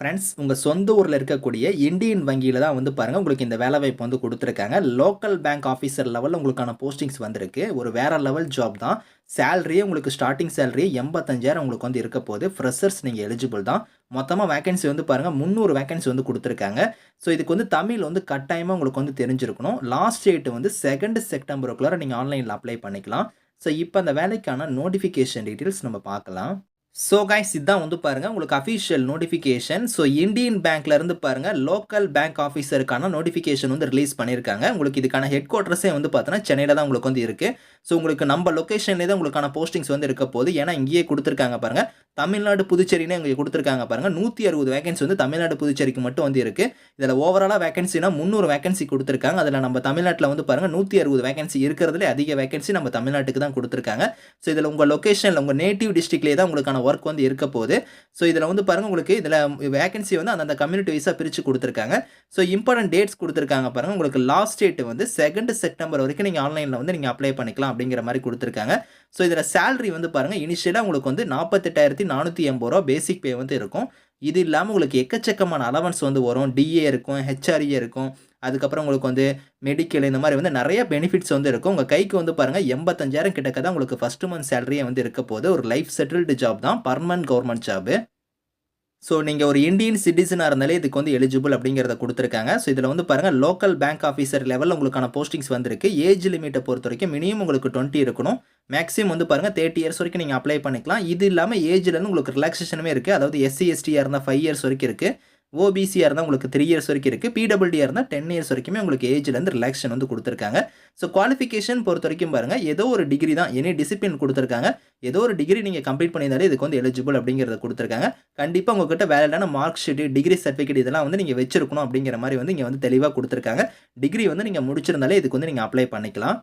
Friends உங்கள் சொந்த ஊரில் இருக்கக்கூடிய இந்தியன் வங்கியில் தான் வந்து பாருங்கள் உங்களுக்கு இந்த வேலைவாய்ப்பு வந்து கொடுத்துருக்காங்க. லோக்கல் பேங்க் ஆஃபீஸர் லெவலில் உங்களுக்கான போஸ்டிங்ஸ் வந்திருக்கு. ஒரு வேறு லெவல் ஜாப் தான். சேலரியே உங்களுக்கு ஸ்டார்டிங் சேலரி எண்பத்தஞ்சாயிரம் உங்களுக்கு வந்து இருக்க போகுது. ஃப்ரெஷர்ஸ் நீங்கள் எலிஜிபிள் தான். மொத்தமாக வேகன்சி வந்து பாருங்கள் முந்நூறு வேகன்சி வந்து கொடுத்துருக்காங்க. ஸோ இதுக்கு வந்து தமிழ் வந்து கட்டாயமாக உங்களுக்கு வந்து தெரிஞ்சிருக்கணும். லாஸ்ட் டேட் வந்து செகண்ட் செப்டம்பருக்குள்ளார நீங்கள் ஆன்லைனில் அப்ளை பண்ணிக்கலாம். ஸோ இப்போ அந்த வேலைக்கான நோட்டிஃபிகேஷன் டீட்டெயில்ஸ் நம்ம பார்க்கலாம். ஸோ கைஸ் இதான் வந்து பாருங்கள் உங்களுக்கு அஃபிஷியல் நோட்டிஃபிகேஷன் ஸோ இந்தியன் பேங்க்ல இருந்து பாருங்கள் லோக்கல் பேங்க் ஆஃபீஸருக்கான நோட்டிஃபிகேஷன் வந்து ரிலீஸ் பண்ணியிருக்காங்க உங்களுக்கு இதுக்கான ஹெட் குவார்ட்டர்ஸே வந்து பார்த்தீங்கன்னா சென்னையில் தான் உங்களுக்கு வந்து இருக்குது ஸோ உங்களுக்கு நம்ம லொக்கேஷன்லேயே தான் உங்களுக்கான போஸ்டிங்ஸ் வந்து இருக்க போது ஏன்னா இங்கேயே கொடுத்துருக்காங்க பாருங்கள் தமிழ்நாடு புதுச்சேரின்னு இங்கே கொடுத்துருக்காங்க பாருங்கள் நூற்றி அறுபது வேகன்சி வந்து தமிழ்நாடு புதுச்சேரிக்கு மட்டும் வந்து இருக்குது இதில் ஓவராலாக வேகன்சினா முந்நூறு வேகன்சி கொடுத்துருக்காங்க. அதில் நம்ம தமிழ்நாட்டில் வந்து பாருங்கள் நூற்றி அறுபது வேகன்சி இருக்கிறதுல அதிக வேகன்சி நம்ம தமிழ்நாட்டுக்கு தான் கொடுத்துருக்காங்க. ஸோ இதில் உங்கள் லொக்கேஷனில் உங்கள் நேட்டிவ் டிஸ்ட்ரிக்ட்லேயே தான் உங்களுக்கான ஒர்க் வந்து இருக்க போகுது. ஸோ இதில் வந்து பாருங்கள் உங்களுக்கு இதில் வேகன்சி வந்து அந்தந்த கம்யூனிட்டி வைஸாக பிரித்து கொடுத்துருக்காங்க. ஸோ இம்பார்ட்டன்ட் டேட்ஸ் கொடுத்துருக்காங்க பாருங்கள் உங்களுக்கு லாஸ்ட் டேட் வந்து செகண்ட் செப்டம்பர் வரைக்கும் நீங்கள் ஆன்லைனில் வந்து நீங்கள் அப்ளை பண்ணிக்கலாம் அப்படிங்கிற மாதிரி கொடுத்துருக்காங்க. ஸோ இதில் சேலரி வந்து பாருங்கள் இனிஷியலாக உங்களுக்கு வந்து நாற்பத்தெட்டாயிரத்தி நானூற்றி எண்பது ரூபா பேசிக் பே வந்து இருக்கும். இது இல்லாமல் உங்களுக்கு எக்கச்சக்கமான அலவன்ஸ் வந்து வரும். டிஏ இருக்கும் ஹெச்ஆர்ஏ இருக்கும். அதுக்கப்புறம் உங்களுக்கு வந்து மெடிக்கல் இந்த மாதிரி வந்து நிறைய பெனிஃபிட்ஸ் வந்து இருக்கும். உங்கள் கைக்கு வந்து பாருங்கள் எண்பத்தஞ்சாயிரம் கிட்டக்க தான் உங்களுக்கு ஃபஸ்ட்டு மந்த் சேலரியே வந்து இருக்க போது ஒரு லைஃப் செட்டில்டு ஜாப் தான் பர்மனன்ட் கவர்மெண்ட் ஜாபு ஸோ நீங்கள் ஒரு இந்தியன் சிட்டிசனாக இருந்தாலே இதுக்கு வந்து எலிஜிபிள் அப்படிங்கிறத கொடுத்துருக்காங்க. ஸோ இதில் வந்து பாருங்கள் லோக்கல் பேங்க் ஆஃபீஸர் லெவலில் உங்களுக்கான போஸ்டிங்ஸ் வந்திருக்கு. ஏஜ் லிமிட்டை பொறுத்த வரைக்கும் மினிமம் உங்களுக்கு டுவெண்ட்டி இருக்கணும். மேக்ஸிமம் வந்து பாருங்கள் தேர்ட்டி இயர்ஸ் வரைக்கும் நீங்கள் அப்ளை பண்ணிக்கலாம். இது இல்லாமல் ஏஜ்லேருந்து உங்களுக்கு ரிலாக்ஸேஷனுமே இருக்குது அதாவது எஸ்சி எஸ்டியாக இருந்தால் ஃபைவ் இயர்ஸ் வரைக்கும் இருக்குது ஓபிசியாக இருந்தால் உங்களுக்கு த்ரீ இயர்ஸ் வரைக்கும் இருக்குது பிடபிள்டியாக இருந்தால் டென் இயர்ஸ் வரைக்குமே உங்களுக்கு ஏஜ்லேருந்து ரிலாக்ஷன் வந்து கொடுத்துருக்காங்க. ஸோ குவாலிஃபிகேஷன் பொறுத்த வரைக்கும் பாருங்கள் ஏதோ ஒரு டிகிரி தான் எனி டிசிப்ளின் கொடுத்துருக்காங்க. ஏதோ ஒரு டிகிரி நீங்கள் கம்ப்ளீட் பண்ணியிருந்தாலே இதுக்கு வந்து எலிஜிபிள் அப்படிங்கிறத கொடுத்துருக்காங்க. கண்டிப்பாக உங்ககிட்ட வேலிடான மார்க் ஷீட்டு டிகிரி சர்டிஃபிகேட் இதெல்லாம் வந்து நீங்கள் வச்சிருக்கணும் அப்படிங்கிற மாதிரி வந்து இங்கே வந்து தெளிவாக கொடுத்துருக்காங்க. டிகிரி வந்து நீங்கள் முடிச்சிருந்தாலே இதுக்கு வந்து நீங்கள் அப்ளை பண்ணிக்கலாம்.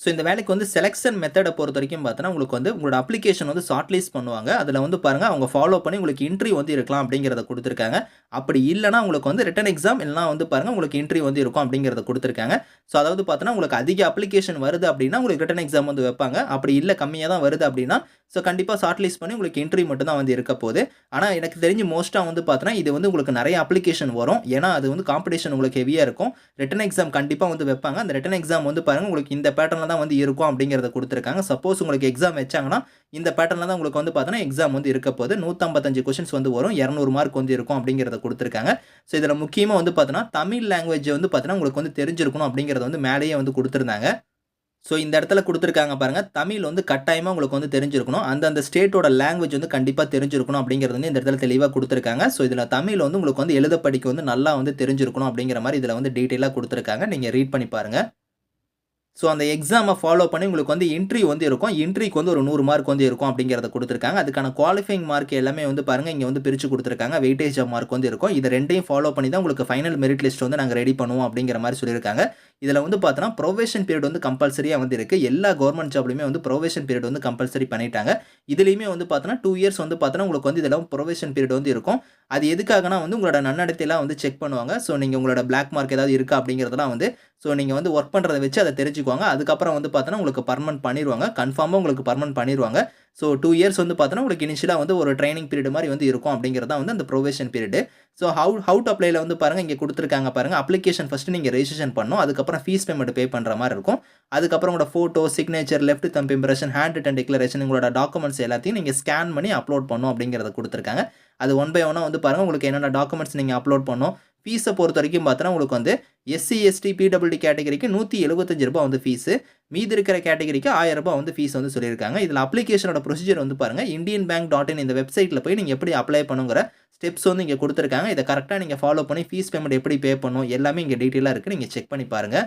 ஸோ இந்த வேலைக்கு வந்து செலெக்ஷன் மெத்தடை பொறுத்த வரைக்கும் பார்த்தோன்னா உங்களுக்கு வந்து உங்களோட அப்ளிகேஷன் வந்து ஷார்ட் லிஸ்ட் பண்ணுவாங்க. அதில் வந்து பாருங்கள் அவங்க ஃபாலோ பண்ணி உங்களுக்கு இன்ட்ரி வந்து இருக்கலாம் அப்படிங்கிறத கொடுத்துருக்காங்க. அப்படி இல்லைனா உங்களுக்கு வந்து ரிட்டன் எக்ஸாம் இல்லைனா வந்து பாருங்கள் உங்களுக்கு இன்ட்ரி வந்து இருக்கும் அப்படிங்கிறத கொடுத்துருக்காங்க. ஸோ அதாவது பார்த்தோன்னா உங்களுக்கு அதிக அப்ளிகேஷன் வருது அப்படின்னா உங்களுக்கு ரிட்டன் எக்ஸாம் வந்து வைப்பாங்க. அப்படி இல்லை கம்மியாக தான் வருது அப்படின்னா ஸோ கண்டிப்பாக ஷார்ட் லிஸ்ட் பண்ணி உங்களுக்கு இன்ட்ரி மட்டும் தான் வந்து இருக்க போகுது. ஆனால் எனக்கு தெரிஞ்சு மோஸ்ட்டாக வந்து பார்த்தோன்னா இது வந்து உங்களுக்கு நிறைய அப்ளிகேஷன் வரும். ஏன்னா அது வந்து காம்படிஷன் உங்களுக்கு ஹெவியாக இருக்கும். ரிட்டன் எக்ஸாம் கண்டிப்பாக வந்து வைப்பாங்க. அந்த ரிட்டன் எக்ஸாம் வந்து பாருங்கள் உங்களுக்கு இந்த பேட்டர்னில் தான் வந்து இருக்கும் அப்படிங்கிறத கொடுத்துருக்காங்க. சப்போஸ் உங்களுக்கு எக்ஸாம் வச்சாங்கன்னா இந்த பேட்டர்னில் தான் உங்களுக்கு வந்து பார்த்தோன்னா எக்ஸாம் வந்து இருக்க போது நூற்றம்பத்தஞ்சு கொஷின்ஸ் வந்து வரும். இரநூறு மார்க் வந்து இருக்கும் அப்படிங்கிறத கொடுத்துருக்காங்க. ஸோ இதில் முக்கியமாக வந்து பார்த்தோன்னா தமிழ் லாங்குவேஜ் வந்து பார்த்தோன்னா உங்களுக்கு வந்து தெரிஞ்சிருக்கணும் அப்படிங்கிறத வந்து மேலேயே வந்து கொடுத்துருந்தாங்க. ஸோ இந்த இடத்துல கொடுத்துருக்காங்க பாருங்கள் தமிழ் வந்து கட்டாயமாக உங்களுக்கு வந்து தெரிஞ்சிருக்கணும். அந்தந்த ஸ்டேட்டோட லாங்குவேஜ் வந்து கண்டிப்பாக தெரிஞ்சிருக்கணும் அப்படிங்கிறது வந்து இந்த இடத்துல தெளிவாக கொடுத்துருக்காங்க. ஸோ இதில் தமிழ் வந்து உங்களுக்கு வந்து எழுத படிக்க வந்து நல்லா வந்து தெரிஞ்சிருக்கணும் அப்படிங்கிற மாதிரி இதில் வந்து டீட்டெயிலாக கொடுத்துருக்காங்க. நீங்கள் ரீட் பண்ணி பாருங்கள் ஸோ அந்த எக்ஸாமை ஃபாலோ பண்ணி உங்களுக்கு வந்து இன்ட்ரி வந்து இருக்கும். இன்ட்ரிக்கு வந்து ஒரு நூறு மார்க் வந்து இருக்கும் அப்படிங்கிறத கொடுத்துருக்காங்க. அதுக்கான குவாலிஃபைங் மார்க் எல்லாமே வந்து பாருங்கள் இங்கே வந்து பிரித்து கொடுத்துருக்காங்க. வெயிட்டேஜ் ஆஃப் மார்க் வந்து இருக்கும். இதை ரெண்டையும் ஃபாலோ பண்ணி தான் உங்களுக்கு ஃபைனல் மெரிட் லிஸ்ட் வந்து நாங்கள் ரெடி பண்ணுவோம் அப்படிங்கிற மாதிரி சொல்லியிருக்காங்க. இதில் வந்து பார்த்தோன்னா ப்ரொவேஷன் பீரியட் வந்து கம்பல்சரியாக வந்து இருக்குது எல்லா கவர்மெண்ட் ஜாப்லையுமே வந்து ப்ரொவேஷன் பீரியட் வந்து கம்பல்சரி பண்ணிட்டாங்க. இதுலேயுமே வந்து பார்த்தோன்னா டூ இயர்ஸ் வந்து பார்த்தோன்னா உங்களுக்கு வந்து இதில் ப்ரொவேஷன் பீரியட் வந்து இருக்கும். அது எதுக்காகனா வந்து உங்களோட நன்னடத்தையெல்லாம் வந்து செக் பண்ணுவாங்க. ஸோ நீங்கள் உங்களோட பிளாக் மார்க் ஏதாவது இருக்கா அப்படிங்கிறதெல்லாம் வந்து ஸோ நீங்கள் வந்து ஒர்க் பண்ணுறதை வச்சு அதை தெரிஞ்சுக்குவாங்க. அதுக்கப்புறம் வந்து பார்த்தோன்னா உங்களுக்கு பர்மனெண்ட் பண்ணிடுவாங்க கன்ஃபார்மாக உங்களுக்கு பர்மனெண்ட் பண்ணிடுவாங்க ஸோ டூ இயர்ஸ் வந்து பார்த்தோன்னா உங்களுக்கு இனிஷியலாக வந்து ஒரு ட்ரைனிங் பீரியட் மாதிரி வந்து இருக்கும் அப்படிங்கிறதா வந்து அந்த probation period so how how to அப்ளைல வந்து பாருங்கள் இங்கே கொடுத்துருக்காங்க பாருங்கள் அப்ளிகேஷன் ஃபஸ்ட்டு நீங்கள் ரெஜிஸ்ட்ரேஷன் பண்ணும் அதுக்கப்புறம் ஃபீஸ் பேமெண்ட் பே பண்ணுற மாதிரி இருக்கும். அதுக்கப்புறம் உங்களோட photo signature left thumb impression hand written declaration உங்களோட டாக்குமெண்ட்ஸ் எல்லாத்தையும் நீங்கள் ஸ்கேன் பண்ணி அப்லோட் பண்ணும் அப்படிங்கிறத கொடுத்துருக்காங்க. அது ஒன் பை ஒன்னாக வந்து பாருங்கள் உங்களுக்கு என்னென்ன டாக்குமெண்ட்ஸ் நீங்கள் அப்லோட் பண்ணணும். ஃபீஸை பொறுத்த வரைக்கும் பார்த்தோன்னா உங்களுக்கு வந்து எஸ்சி எஸ்டி பிடபிள்யூடி கேட்டகரிக்கு நூற்றி எழுபத்தஞ்சு ரூபா வந்து ஃபீஸு மீதி இருக்கிற கேட்டகரிக்கு ஆயிரம் ரூபாய் வந்து ஃபீஸ் வந்து சொல்லியிருக்காங்க. இதில் அப்ளிகேஷனோட ப்ரொசீஜர் வந்து பாருங்கள் இந்தியன் பேங்க் டாட் இன் இந்த வெப்சைட்டில் போய் நீங்கள் எப்படி அப்ளை பண்ணுங்கிற ஸ்டெப்ஸ் வந்து இங்கே கொடுத்துருக்காங்க. இதை கரெக்டாக நீங்கள் ஃபாலோ பண்ணி ஃபீஸ் பேமெண்ட் எப்படி பே பண்ணணும் எல்லாமே இங்கே டீட்டெயிலாக இருக்குது நீங்கள் செக் பண்ணி பாருங்கள்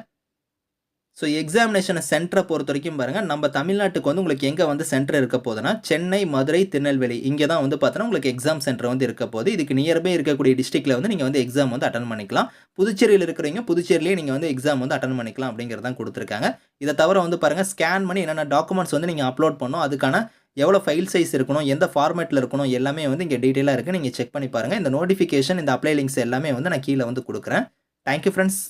ஸோ எக்ஸாமினேஷனை சென்டரை பொறுத்த வரைக்கும் பாருங்கள் நம்ம தமிழ்நாட்டுக்கு வந்து உங்களுக்கு எங்கே வந்து சென்டர் இருக்க போதுன்னா சென்னை மதுரை திருநெல்வேலி இங்கே தான் வந்து பார்த்தோன்னா உங்களுக்கு எக்ஸாம் சென்டர் வந்து இருக்க போகுது. இதுக்கு நியர்பை இருக்கக்கூடிய டிஸ்ட்ரிக்டில் வந்து நீங்கள் வந்து எக்ஸாம் வந்து அட்டன் பண்ணிக்கலாம். புதுச்சேரியில் இருக்கிறவங்க புதுச்சேரியிலேயே நீங்கள் வந்து எக்ஸாம் வந்து அட்டன் பண்ணிக்கலாம் அப்படிங்கிறதான் கொடுத்துருக்காங்க. இதை தவிர வந்து பாருங்கள் ஸ்கேன் பண்ணி என்னென்ன டாக்குமெண்ட்ஸ் வந்து நீங்கள் அப்லோட் பண்ணணும் அதுக்கான எவ்வளோ ஃபைல் சைஸ் இருக்கணும் எந்த ஃபார்மேட்டில் இருக்கணும் எல்லாமே வந்து இங்கே டீட்டெயிலாக இருக்குது நீங்கள் செக் பண்ணி பாருங்கள் இந்த நோட்டிஃபிகேஷன் இந்த அப்ளை லிங்க்ஸ் எல்லாமே வந்து நான் கீழே வந்து கொடுக்குறேன். Thank you friends